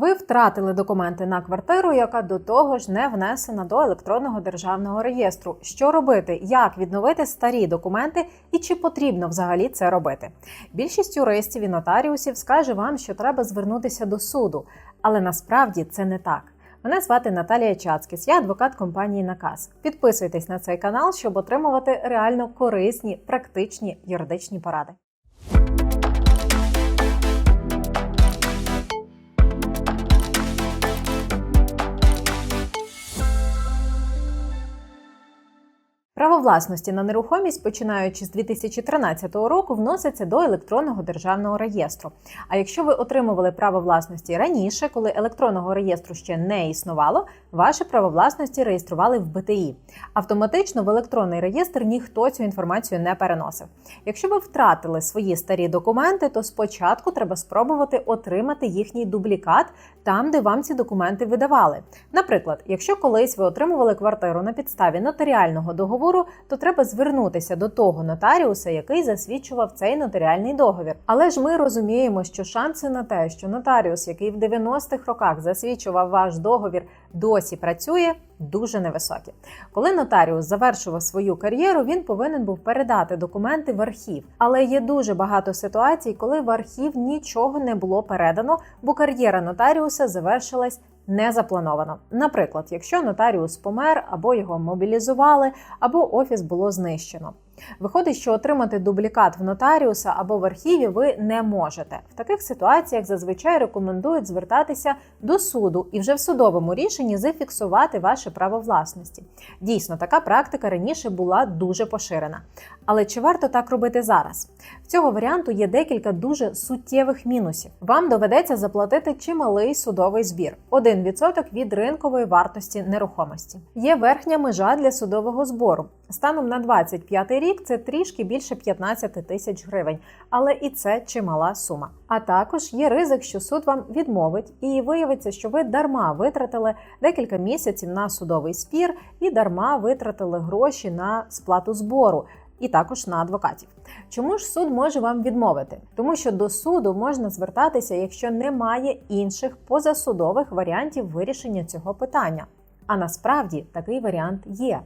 Ви втратили документи на квартиру, яка до того ж не внесена до електронного державного реєстру. Що робити? Як відновити старі документи і чи потрібно взагалі це робити? Більшість юристів і нотаріусів скаже вам, що треба звернутися до суду, але насправді це не так. Мене звати Наталія Чацкіс, я адвокат компанії Наказ. Підписуйтесь на цей канал, щоб отримувати реально корисні, практичні юридичні поради. Власності на нерухомість, починаючи з 2013 року, вноситься до електронного державного реєстру. А якщо ви отримували право власності раніше, коли електронного реєстру ще не існувало, ваше право власності реєстрували в БТІ. Автоматично в електронний реєстр ніхто цю інформацію не переносив. Якщо ви втратили свої старі документи, то спочатку треба спробувати отримати їхній дублікат там, де вам ці документи видавали. Наприклад, якщо колись ви отримували квартиру на підставі нотаріального договору, то треба звернутися до того нотаріуса, який засвідчував цей нотаріальний договір. Але ж ми розуміємо, що шанси на те, що нотаріус, який в 90-х роках засвідчував ваш договір, досі працює, дуже невисокі. Коли нотаріус завершував свою кар'єру, він повинен був передати документи в архів. Але є дуже багато ситуацій, коли в архів нічого не було передано, бо кар'єра нотаріуса завершилась не заплановано. Наприклад, якщо нотаріус помер або його мобілізували, або офіс було знищено. Виходить, що отримати дублікат в нотаріуса або в архіві ви не можете. В таких ситуаціях зазвичай рекомендують звертатися до суду і вже в судовому рішенні зафіксувати ваше право власності. Дійсно, така практика раніше була дуже поширена. Але чи варто так робити зараз? В цього варіанту є декілька дуже суттєвих мінусів. Вам доведеться заплатити чималий судовий збір 1% від ринкової вартості нерухомості. Є верхня межа для судового збору. Станом на 25 рік це трішки більше 15 тисяч гривень, але і це чимала сума. А також є ризик, що суд вам відмовить, і виявиться, що ви дарма витратили декілька місяців на судовий спір і дарма витратили гроші на сплату збору. І також на адвокатів. Чому ж суд може вам відмовити? Тому що до суду можна звертатися, якщо немає інших позасудових варіантів вирішення цього питання. А насправді такий варіант є.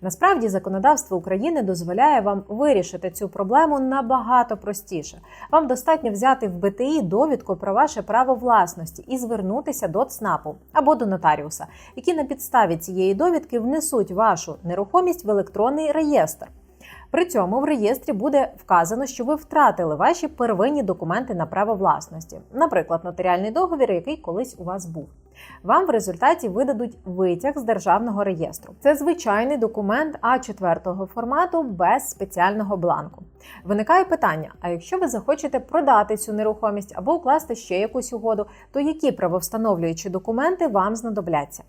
Насправді законодавство України дозволяє вам вирішити цю проблему набагато простіше. Вам достатньо взяти в БТІ довідку про ваше право власності і звернутися до ЦНАПу або до нотаріуса, які на підставі цієї довідки внесуть вашу нерухомість в електронний реєстр. При цьому в реєстрі буде вказано, що ви втратили ваші первинні документи на право власності, наприклад, нотаріальний договір, який колись у вас був. Вам в результаті видадуть витяг з державного реєстру. Це звичайний документ А4 формату без спеціального бланку. Виникає питання: а якщо ви захочете продати цю нерухомість або укласти ще якусь угоду, то які правовстановлюючі документи вам знадобляться?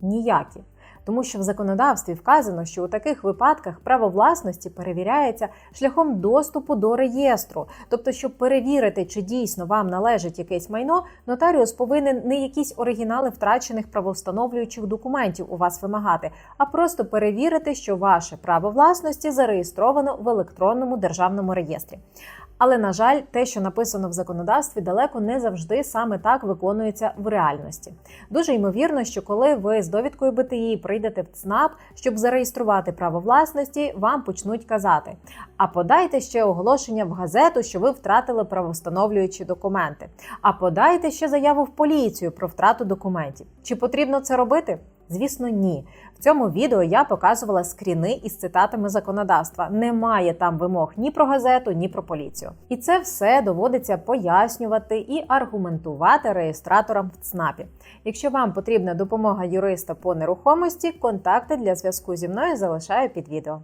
Ніякі тому що в законодавстві вказано, що у таких випадках право власності перевіряється шляхом доступу до реєстру. Тобто, щоб перевірити, чи дійсно вам належить якесь майно, нотаріус повинен не якісь оригінали втрачених правовстановлюючих документів у вас вимагати, а просто перевірити, що ваше право власності зареєстровано в електронному державному реєстрі. Але на жаль, те, що написано в законодавстві, далеко не завжди саме так виконується в реальності. Дуже ймовірно, що коли ви з довідкою БТІ прийдете в ЦНАП, щоб зареєструвати право власності, вам почнуть казати: а подайте ще оголошення в газету, що ви втратили правовстановлюючі документи. А подайте ще заяву в поліцію про втрату документів. Чи потрібно це робити? Звісно, ні. В цьому відео я показувала скріни із цитатами законодавства. Немає там вимог ні про газету, ні про поліцію. І це все доводиться пояснювати і аргументувати реєстраторам в ЦНАПі. Якщо вам потрібна допомога юриста по нерухомості, контакти для зв'язку зі мною залишаю під відео.